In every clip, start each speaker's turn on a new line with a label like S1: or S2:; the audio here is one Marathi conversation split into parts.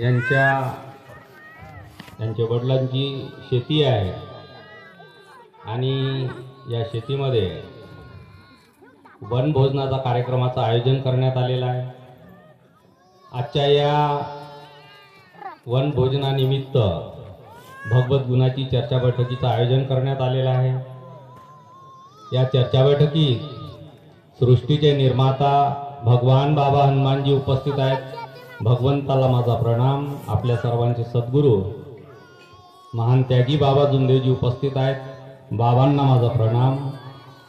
S1: यांच्या यांच्या वडिलांची शेती आहे. आणि या शेतीमध्ये वनभोजनाचा कार्यक्रमाचं आयोजन करण्यात आलेलं आहे. आजच्या या वनभोजनानिमित्त भगवत गुणाची चर्चा बैठकीचं आयोजन करण्यात आलेलं आहे. या चर्चा बैठकीत सृष्टीचे निर्माता भगवान बाबा हनुमानजी उपस्थित आहेत. भगवंताला माझा प्रणाम. आपल्या सर्वांचे सद्गुरू महान त्यागी बाबा जुंदेजी उपस्थित आहेत. बाबांना माझा प्रणाम.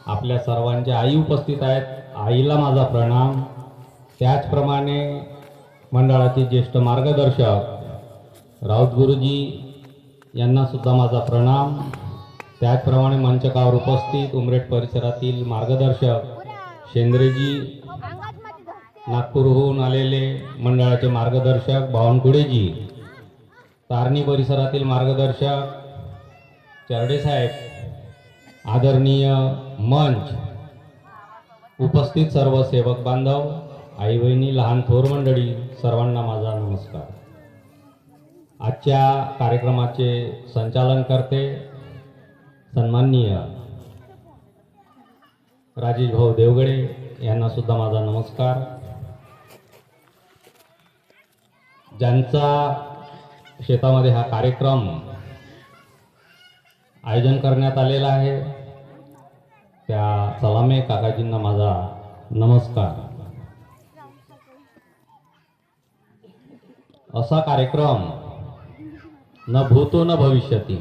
S1: आपल्या सर्वांच्या आई उपस्थित आहेत. आईला माझा प्रणाम. त्याचप्रमाणे मंडळाचे ज्येष्ठ मार्गदर्शक राऊत गुरुजी यांनासुद्धा माझा प्रणाम. त्याचप्रमाणे मंचकावर उपस्थित उमरेट परिसरातील मार्गदर्शक शेंद्रेजी नागपूरहून आलेले मंडळाचे मार्गदर्शक बावनकुळेजी तारणी परिसरातील मार्गदर्शक चरडेसाहेब आदरणीय मंच उपस्थित सर्व सेवक बांधव आई बहिणी लहान थोर मंडळी सर्वांना माझा नमस्कार. आजच्या कार्यक्रमाचे संचालन करते सन्माननीय राजेश भाऊ देवगडे यांना सुद्धा माझा नमस्कार. ज्यांचा शेतामध्ये हा कार्यक्रम आयोजन करण्यात आलेला आहे त्या सलामे काकाजींना माझा नमस्कार. असा कार्यक्रम न भूतो न भविष्यती.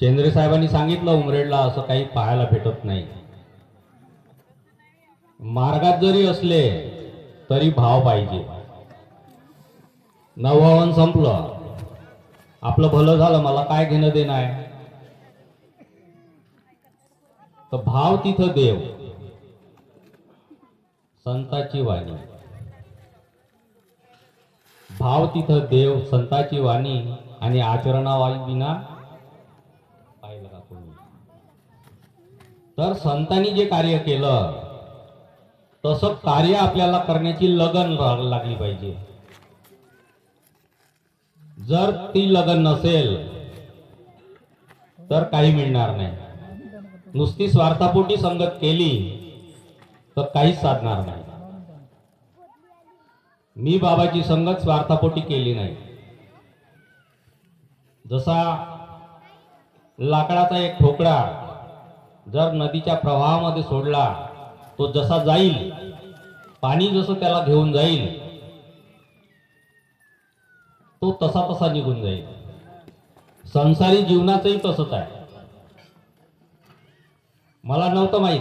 S1: शेंद्रे साहेबांनी सांगितलं उमरेडला असं काही पाहायला भेटत नाही. मार्गात जरी असले तरी भाव पाहिजे. नववावन संपलं. आपलं भलं झालं मला काय घेणं देणं आहे? तर भाव तिथं देव. संताची वाणी. भाव तिथं देव संताची वाणी आणि आचरणावाई विना पाहिलं तर संतांनी जे कार्य केलं तसं कार्य आपल्याला करण्याची लगन लागली पाहिजे. जर ती लगन नसेल तर काही मिळणार नाही. नुसती स्वार्थापोटी संगत केली तर काहीच साधणार नाही. मी बाबाची संगत स्वार्थापोटी केली नाही. जसा लाकडाचा एक ठोकळा जर नदीच्या प्रवाहामध्ये सोडला तो जसा जाईल पाणी जसं त्याला घेऊन जाईल तो तसा तसा निघून जाईल. संसारी जीवनाचंही तसंच आहे. मला नव्हतं माहीत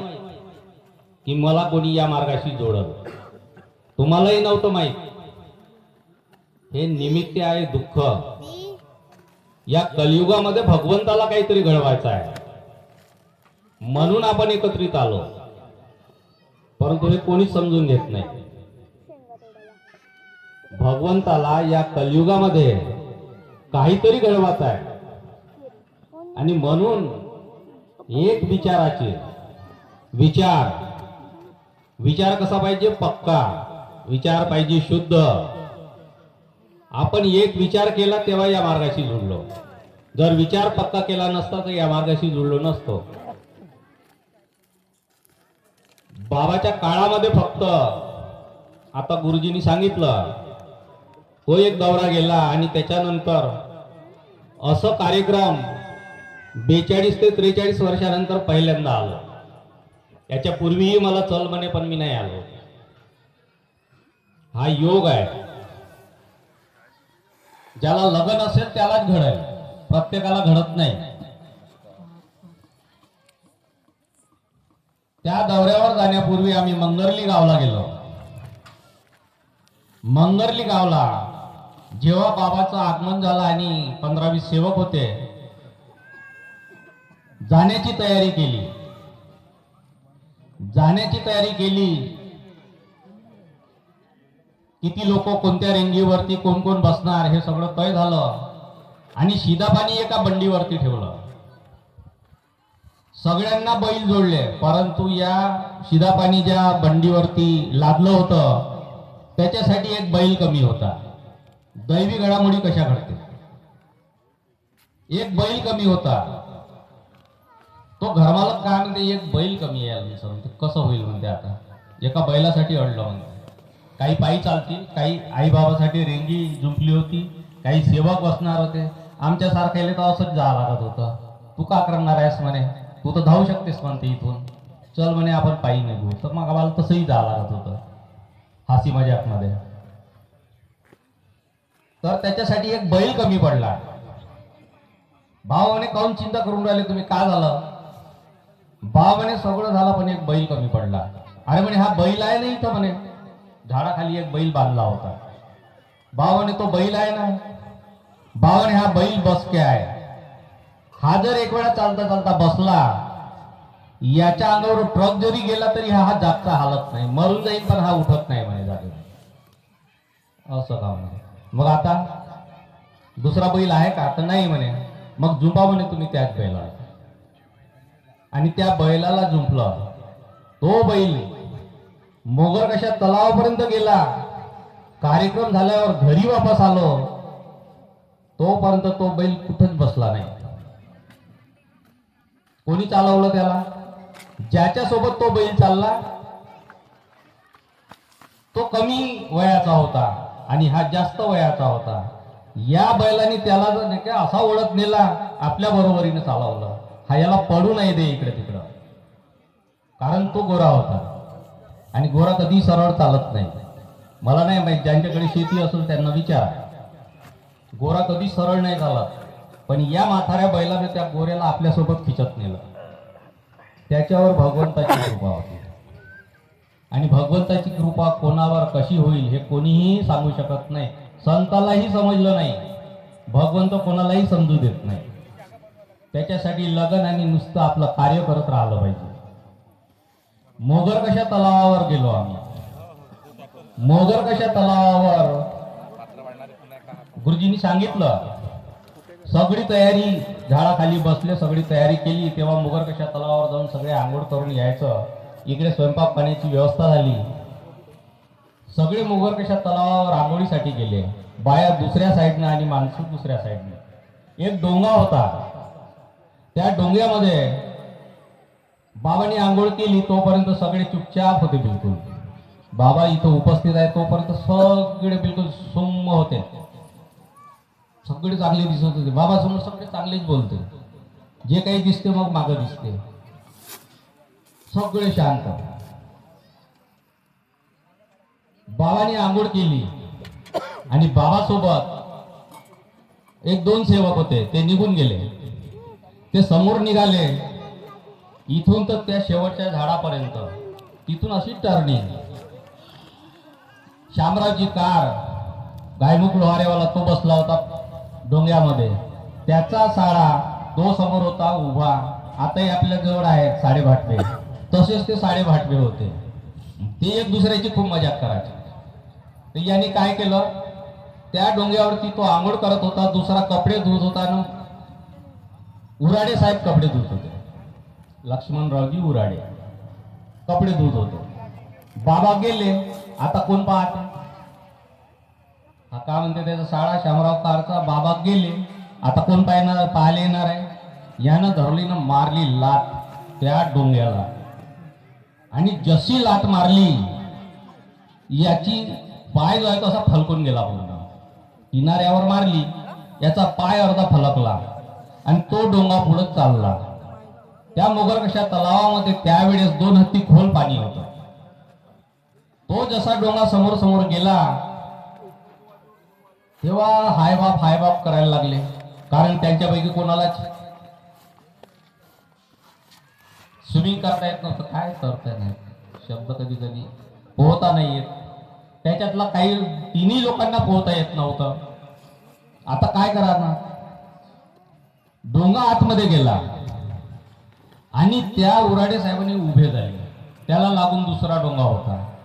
S1: की मला कोणी या मार्गाशी जोडल. तुम्हालाही नव्हतं माहीत. हे निमित्त आहे दुःख. या कलियुगामध्ये भगवंताला काहीतरी घडवायचं आहे. म्हणून आपण एकत्रित आलो. परंतु हे कोणीच समजून घेत नाही. भगवंताला या कलयुगामध्ये काहीतरी घडवायचं आहे. आणि म्हणून एक विचाराचे विचार. विचार कसा पाहिजे? पक्का. विचार पाहिजे शुद्ध. आपण एक विचार केला तेव्हा या मार्गाशी जुळलो. जर विचार पक्का केला नसता तर या मार्गाशी जुळलो नसतो. बाबाच्या काळामध्ये फक्त. आता गुरुजींनी सांगितलं तो एक दौरा गेला आणि त्याच्यानंतर असं कार्यक्रम बेचाळीस ते त्रेचाळीस वर्षानंतर पहिल्यांदा आलो. याच्या पूर्वीही मला चल म्हणे पण मी नाही आलो. हा योग आहे. ज्याला लगन असेल त्यालाच घडेल. प्रत्येकाला घडत नाही. त्या दौऱ्यावर जाण्यापूर्वी आम्ही मंगरली गावला गेलो. मंगरली गावला जेव्हा बाबाचं आगमन झालं आणि पंधरा वीस सेवक होते जाण्याची तयारी केली. जाण्याची तयारी केली. किती लोक कोणत्या रेंगीवरती कोण कोण बसणार हे सगळं तय झालं. आणि शिदापानी एका बंडीवरती ठेवलं. सगळ्यांना बैल जोडले परंतु या शिदापाणी ज्या बंडीवरती लादलं होतं त्याच्यासाठी एक बैल कमी होता. दैवी घडामोडी कशा घडते एक बैल कमी होता. तो घरमालक काय म्हणते एक बैल कमी आहे सर म्हणते कसं होईल म्हणते आता? एका बैलासाठी अडलं म्हणते. काही पायी चालतील काही आईबाबासाठी रेंगी जुंपली होती काही सेवक बसणार होते. आमच्यासारख्याला तर असंच जावं लागत होतं. तू का करणार आहेस म्हणे? तू तर धावू शकतेस म्हणते इथून. चल म्हणे आपण पायी निघू. तर मग आम्हाला तसंही जावं लागत होतं. हासी मजाकमध्ये तर त्याच्यासाठी एक बैल कमी पडला. भाव म्हणे काऊन चिंता करून राहिले तुम्ही? काय झालं? भाव म्हणे सगळं झालं पण एक बैल कमी पडला. अरे म्हणे हा बैल आहे ना इथं म्हणे. झाडाखाली एक बैल बांधला होता. भाव म्हणे तो बैल आहे ना? भाव म्हणे हा बैल बसके आहे. हा जर एक वेळा चालता चालता बसला याच्या अंगावर ट्रक जरी गेला तरी हा जागता हालत नाही. मरून जाईल पण हा उठत नाही म्हणे जागेवर. असं का म्हणे मग आता दुसरा बैल आहे का? तर नाही म्हणे. मग झुंपा म्हणे तुम्ही त्याच बैला आणि त्या बैलाला झुंपलं. तो बैल मोगर कशा तलावापर्यंत गेला. कार्यक्रम झाल्यावर घरी वापस आलो. तोपर्यंत तो बैल कुठंच बसला नाही. कोणी चालवलं त्याला? ज्याच्या सोबत तो बैल चालला तो कमी वयाचा होता आणि हा जास्त वयाचा होता. या बैलाने त्याला जर नाही का असा ओळख नेला आपल्या बरोबरीने चालवलं. हा याला पडू नाही दे इकडे तिकडं. कारण तो गोरा होता. आणि गोरा कधी सरळ चालत नाही. मला नाही माहीत ज्यांच्याकडे शेती असेल त्यांना विचार. गोरा कधी सरळ नाही चालत. पण या म्हाताऱ्या बैलाने त्या गोऱ्याला आपल्यासोबत खिचत नेलं. त्याच्यावर भगवंताची कृपा होती. आणि भगवंताची कृपा कोणावर कशी होईल हे कोणीही सांगू शकत नाही. संतालाही समजलं नाही. भगवंत कोणालाही समजू देत नाही. त्याच्यासाठी लगन आणि नुसतं आपलं कार्य करत राहिलं पाहिजे. मोगर कशा तलावावर गेलो आम्ही? मोगर कशा तलावावर? गुरुजींनी सांगितलं सगळी तयारी झाडाखाली बसले सगळी तयारी केली तेव्हा मुगरकशा तलावावर जाऊन सगळे आंघोळ करून यायचं. इकडे स्वयंपाक पाण्याची व्यवस्था झाली. सगळे मुगरकशा तलावावर आंघोळीसाठी गेले. बाया दुसऱ्या साईडनं आणि माणसं दुसऱ्या साईडनं. एक डोंगा होता. त्या डोंग्यामध्ये बाबांनी आंघोळ केली तोपर्यंत सगळे चुपचाप होते बिलकुल. बाबा इथं उपस्थित आहे तोपर्यंत सगळे बिलकुल सुम्म होते. सगळे चांगले दिसत होते. बाबा समोर सगळे चांगलेच बोलते. जे काही दिसते मग मागं दिसते. सगळे शांत. बाबाने आंघोळ केली. आणि बाबासोबत एक दोन सेवक होते. ते निघून गेले. ते समोर निघाले. इथून तर त्या शेवटच्या झाडापर्यंत. तिथून अशी टर्निंग शामरावची कार. गायमुख लोहारेवाला तो बसला होता. डोंग्यामध्ये. त्याचा साडा तो समोर होता उभा. आताही आपल्या जवळ आहेत साडे भाटवे. तसेच ते साडे भाटवे होते. ते एक दुसऱ्याची खूप मजाक करायचे. तर यांनी काय केलं? त्या डोंग्यावरती तो आंघोळ करत होता दुसरा कपडे धुत होता ना उराडे साहेब कपडे धुत होते. लक्ष्मणरावजी उराडे कपडे धुत होते. बाबा गेले. आता कोण पाहते? हा का म्हणते त्याचा शाळा शामराव कारचा बाबा गेले. आता कोण पाहणार पाहायला येणार आहे? यानं धरली ना मारली लाट त्या डोंग्याला. आणि जशी लाट मारली याची पाय जो आहे तो असा फलकून गेला पूर्ण. किनाऱ्यावर मारली याचा पाय अर्धा फलकला आणि तो डोंगा पुढे चालला. त्या मोगरकशा तलावामध्ये त्यावेळेस दोन हत्ती खोल पाणी होतं. तो जसा डोंगा समोर समोर गेला तेव्हा हाय बाप हाय बाप करायला लागले. कारण त्यांच्यापैकी कोणालाच स्विमिंग करता येत नव्हतं. काय करता नाही? शब्द कधी कधी पोहता नाही येत. त्याच्यातला काही तिन्ही लोकांना पोहता येत नव्हतं. आता काय करणार डोंगा आतमध्ये गेला. आणि त्या उराडे साहेबांनी उभे झाले. त्याला लागून दुसरा डोंगा होता.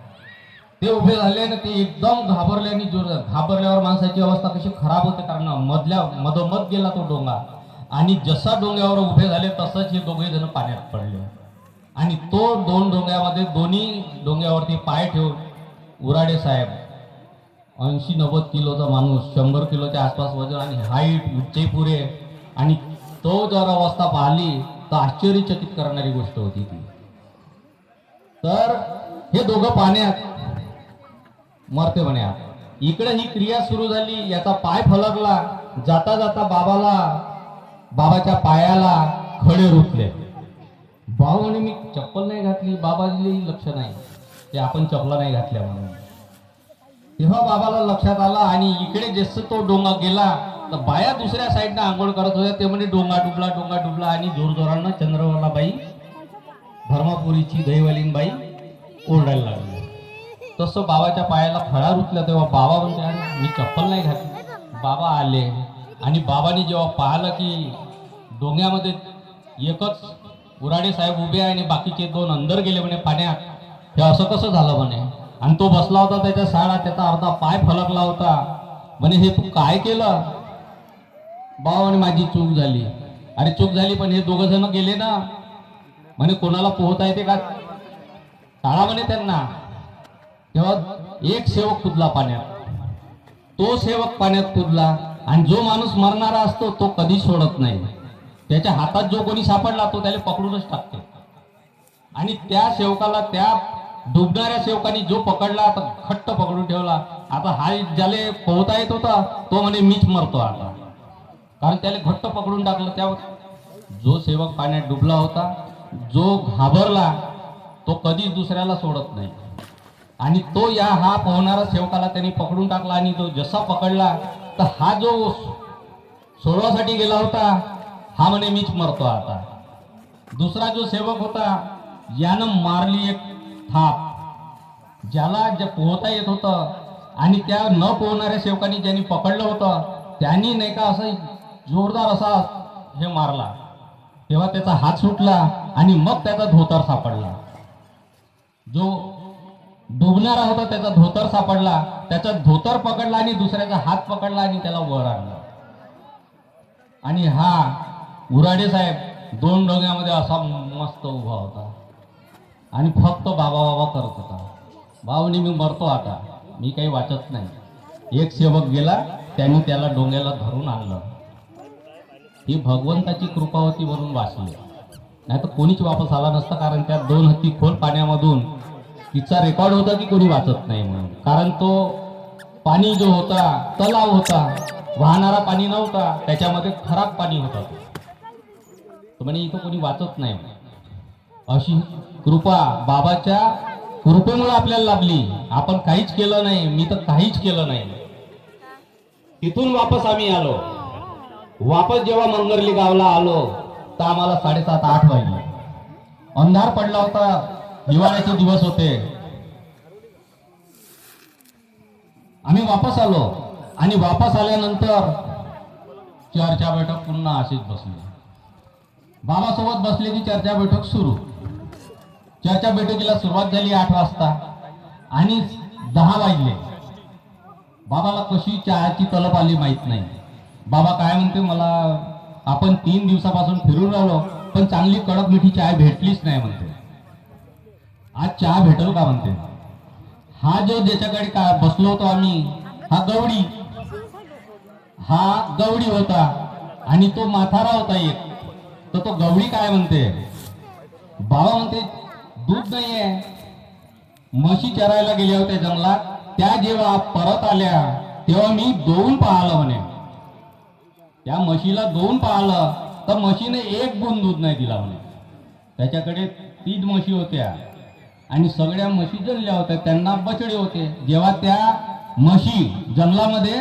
S1: ते उभे झाले ना ते एकदम घाबरले आणि जोर घाबरल्यावर माणसाची अवस्था कशी खराब होते कारण मधल्या मधोमध गेला तो डोंगा. आणि जसा डोंग्यावर उभे झाले तसंच हे दोघे जण पाण्यात पडले. आणि तो दोन डोंग्यामध्ये दोन्ही डोंग्यावरती पाय ठेवून उराडे साहेब ऐंशी नव्वद किलोचा माणूस शंभर किलोच्या आसपास वजन आणि हाईट उच्चे पुरे आणि तो जर अवस्था पाहिली तर आश्चर्यचकित करणारी गोष्ट होती ती. तर हे दोघं पाण्यात मरते म्हणे इकडे ही क्रिया सुरू झाली याचा पाय फलकला जाता जाता बाबाला बाबाच्या पायाला खडे रुतले. भाऊ म्हणे मी चप्पल नाही घातली बाबाजी लक्ष नाही. ते आपण चपला नाही घातल्या म्हणून. तेव्हा बाबाला लक्षात आला आणि इकडे जसं तो डोंगा गेला तर बाया दुसऱ्या साईडनं आंघोळ करत होत्या. ते म्हणे डोंगा डुबला डोंगा डुबला. आणि जोरजोरानं चंद्रवालाबाई धर्मापुरीची दहीवालीन बाई ओरडायला लागली. तसं बाबाच्या पायाला फळा रुतला तेव्हा बाबा म्हणते मी चप्पल नाही घातली. बाबा आले आणि बाबांनी जेव्हा पाहिलं की डोंग्यामध्ये एकच उराडे साहेब उभे आहे आणि बाकीचे दोन अंदर गेले म्हणे पाण्यात हे असं कसं झालं म्हणे? आणि तो बसला होता त्याच्या साडा त्याचा अर्धा पाय फलकला होता. म्हणे हे तू काय केलं? बाबा म्हणे माझी चूक झाली. अरे चूक झाली पण हे दोघं जण गेले ना. म्हणे कोणाला पोहता येते का? टाळा म्हणे त्यांना. तेव्हा एक सेवक कुदला पाण्यात. तो सेवक पाण्यात कुदला आणि जो माणूस मरणारा असतो तो कधी सोडत नाही. त्याच्या हातात जो कोणी सापडला तो त्याला पकडूनच टाकतो. आणि त्या सेवकाला त्या डुबणाऱ्या सेवकाने जो पकडला तर घट्ट पकडून ठेवला. आता हा ज्याला पोहता येत होता तो म्हणे मीच मरतो आता. कारण त्याला घट्ट पकडून टाकलं त्या जो सेवक पाण्यात डुबला होता जो घाबरला तो कधीच दुसऱ्याला सोडत नाही. आणि तो या हा पोहणारा सेवकाला त्यांनी पकडून टाकला आणि तो जसा पकडला तर हा जो सोडवासाठी गेला होता हा म्हणे मीच मरतो आता. दुसरा जो सेवक होता यानं मारली एक थाप ज्याला जे पोहता येत होतं आणि त्या न पोहणाऱ्या सेवकांनी ज्यांनी पकडलं होतं त्यांनी नाही का असं जोरदार असा हे मारला. तेव्हा त्याचा हात सुटला आणि मग त्याचा धोतर सापडला. जो डुबणारा होता त्याचा धोतर सापडला त्याचा धोतर पकडला आणि दुसऱ्याचा हात पकडला आणि त्याला वर आणला. आणि हा उराडे साहेब दोन डोंग्यामध्ये असा मस्त उभा होता. आणि फक्त बाबा बाबा करत होता. बाबांनी मी मरतो आता मी काही वाचत नाही. एक सेवक गेला त्यांनी त्याला डोंग्याला धरून आणलं. ही भगवंताची कृपा होती म्हणून वाचली. नाही तर कोणीच वापस आला नसता कारण त्या दोन हत्ती खोल पाण्यामधून तिचा रेकॉर्ड होता की कोणी वाचत नाही म्हणून? कारण तो पाणी जो होता तलाव होता वाहणारा पाणी नव्हता त्याच्यामध्ये खराब पाणी होता. तो म्हणे इथं कोणी वाचत नाही. अशी कृपा बाबाच्या कृपेमुळे आपल्याला लाभली. आपण काहीच केलं नाही मी तर काहीच केलं नाही. तिथून वापस आम्ही आलो. वापस जेव्हा मंगरली गावला आलो तर आम्हाला साडेसात आठ वाजले. अंधार पडला होता. हिवाळ्याचे दिवस होते. आम्ही वापस आलो. आणि वापस आल्यानंतर चर्चा बैठक पुन्हा अशीच बसली. बाबासोबत बसले की चर्चा बैठक सुरू. चर्चा बैठकीला सुरुवात झाली आठ वाजता. आणि दहा वाजले. बाबाला कशी चहाची तलप आली माहीत नाही. बाबा काय म्हणते मला आपण तीन दिवसापासून फिरून राहिलो पण चांगली कडक मिठी चहा भेटलीच नाही म्हणते. आज चहा भेटल का म्हणते? हा जो ज्याच्याकडे का बसलो होतो आम्ही हा गवडी हा गवडी होता आणि तो माथारा होता एक. तर तो गवडी काय म्हणते? बाबा म्हणते दूध नाहीये. म्हशी चरायला गेल्या होत्या जंगलात. त्या जेव्हा परत आल्या तेव्हा मी दोन पाहलं म्हणे. त्या म्हशीला दोन पाहलं तर म्हशीने एक गुण दूध नाही दिला म्हणे. त्याच्याकडे तीन म्हशी होत्या. आणि सगळ्या म्हशी जणल्या होत्या. त्यांना बछडे होते. जेव्हा त्या म्हशी जंगलामध्ये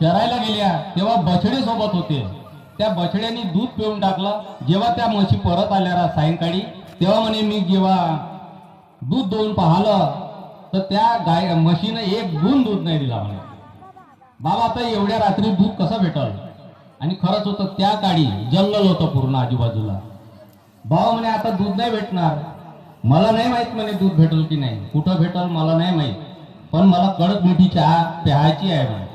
S1: चरायला गेल्या तेव्हा बछडे सोबत होते. त्या बछड्यांनी दूध पिऊन टाकलं. जेव्हा त्या म्हशी परत आल्या सायंकाळी तेव्हा म्हणे मी जेव्हा दूध देऊन पाहिलं तर त्या गाय म्हशीनं एक गुण दूध नाही दिला म्हणे. बाबा आता एवढ्या रात्री दूध कसं भेटल? आणि खरंच होतं त्या काळी जंगल होतं पूर्ण आजूबाजूला. बाबा म्हणे आता दूध नाही भेटणार. मला नाही माहीत म्हणे दूध भेटल की नाही. कुठं भेटल मला नाही माहीत. पण मला कडक मिठी चहा प्यायची आहे म्हणे.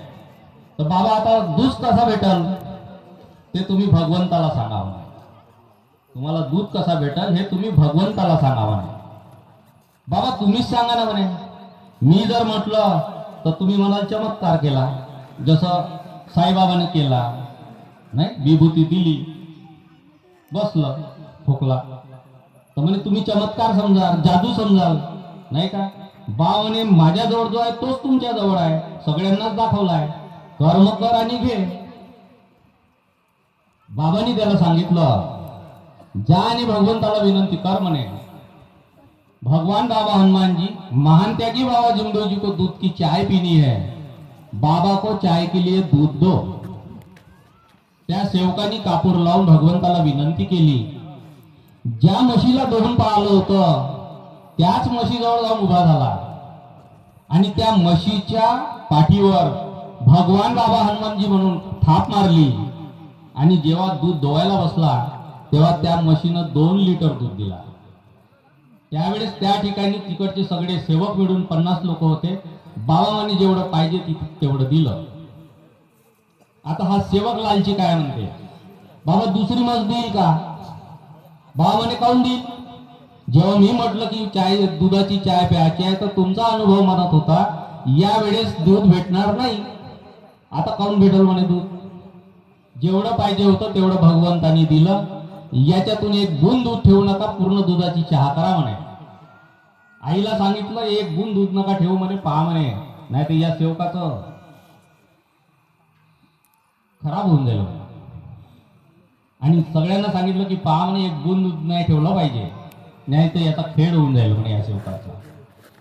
S1: तर बाबा आता दूध कसा भेटल? ते तुम्ही भगवंताला सांगा म्हणे. तुम्हाला दूध कसा भेटल हे तुम्ही भगवंताला सांगा म्हणे. बाबा तुम्हीच सांगा ना म्हणे. मी जर म्हटलं तर तुम्ही म्हणाल चमत्कार केला. जसं साईबाबाने केला. नाही विभूती दिली. बसलं खोकला. तर म्हणे तुम्ही चमत्कार समजाल जादू समजाल. नाही का? बा म्हणे माझ्याजवळ जो आहे तोच तुमच्या जवळ आहे. सगळ्यांनाच दाखवलाय. कर्म कर आणि घे. बाबांनी त्याला सांगितलं जा आणि भगवंताला विनंती कर म्हणे. भगवान बाबा हनुमान जी महान त्यागी बाबा जिमडोजी को दूध की चाय पीनी है. बाबा को चाय के लिए दूध दो. त्या सेवकांनी कापूर लावून भगवंताला विनंती केली. ज्या म्हशीला दोन पाहिलं होतं त्याच म्हशीजवळ जाऊन उभा झाला. आणि त्या म्हशीच्या पाठीवर भगवान बाबा हनुमानजी म्हणून थाप मारली. आणि जेव्हा दूध धुवायला बसला तेव्हा त्या म्हशीनं दोन लिटर दूध दिला. त्यावेळेस त्या ठिकाणी तिकडचे सगळे सेवक मिळून पन्नास लोक होते. बाबामाने जेवढं पाहिजे तेवढं दिलं. आता हा सेवक लालची काय म्हणते? बाबा दुसरी मज देईल का? भावाने म्हणे काऊन देईल जेव्हा मी म्हटलं की चाय दुधाची चाय प्यायची आहे तर तुमचा अनुभव म्हणत होता या वेळेस दूध भेटणार नाही. आता काऊन भेटल म्हणे दूध? जेवढं पाहिजे होतं तेवढं भगवंतानी दिलं. याच्यातून एक गुण दूध ठेवू नका पूर्ण दुधाची चहा करा म्हणे. आईला सांगितलं एक गुण दूध नका ठेवू म्हणे पहा म्हणे. नाही तर या सेवकाचं खराब होऊन जाईल म्हणे. आणि सगळ्यांना सांगितलं की पहा म्हणे एक गुण नाही ठेवलं पाहिजे. नाही तर याचा खेळ होऊन जाईल म्हणे या शेवटाचा.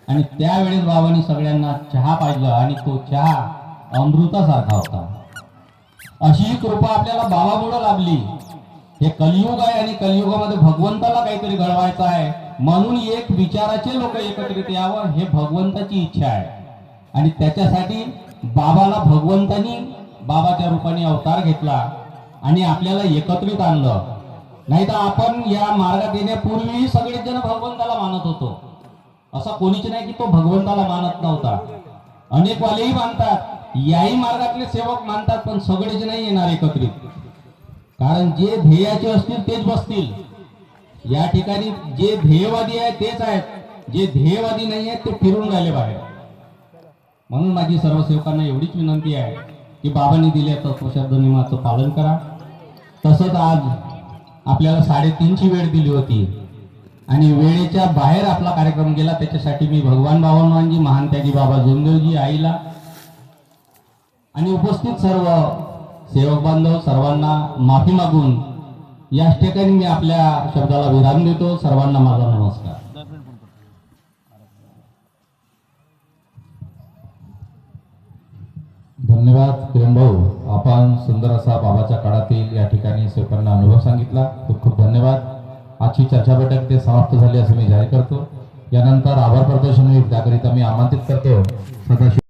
S1: आणि त्यावेळेस बाबांनी सगळ्यांना चहा पाहिजे आणि तो चहा अमृतासारखा होता. अशी ही कृपा आपल्याला बाबामुळं लाभली. हे कलियुग आहे आणि कलियुगामध्ये भगवंताला काहीतरी घडवायचं आहे. म्हणून एक विचाराचे लोक एकत्रित यावं हे भगवंताची इच्छा आहे. आणि त्याच्यासाठी बाबाला भगवंतानी बाबाच्या रूपाने अवतार घेतला. आणि आपल्याला एकत्रित आणलं. नाही तर आपण या मार्गात येण्यापूर्वी सगळेच जण भगवंताला मानत होतो. असा कोणीच नाही की तो भगवंताला मानत नव्हता. अनेक वालेही मानतात. याही मार्गातले सेवक मानतात पण सगळेच नाही येणार एकत्रित. कारण जे ध्येयाचे असतील तेच बसतील. या ठिकाणी जे ध्येयवादी आहे तेच आहेत. जे ध्येयवादी नाही आहेत ते फिरून राहिले बाहेर. म्हणून माझी सर्व सेवकांना एवढीच विनंती आहे. की बाबांनी दिल्याचं तत्वशब्द नियमाचं पालन करा. तसंच आज आपल्याला साडेतीनची वेळ दिली होती आणि वेळेच्या बाहेर आपला कार्यक्रम गेला. त्याच्यासाठी मी भगवान बाबांजी महान त्यागी बाबा जोंदेवजी आईला आणि उपस्थित सर्व सेवक बांधव सर्वांना माफी मागून याच ठिकाणी मी आपल्या शब्दाला विराम देतो. सर्वांना माझा नमस्कार.
S2: धन्यवाद प्रेम भाऊ. आपण सुंदर असा बाबाच्या काळातील या ठिकाणी सेवकांना अनुभव सांगितला. खूप खूप धन्यवाद. आजची चर्चा बैठक ते समाप्त झाली असं मी जाहीर करतो. यानंतर आभार प्रदर्शन होईल त्याकरिता मी आमंत्रित करतो. सदाशिव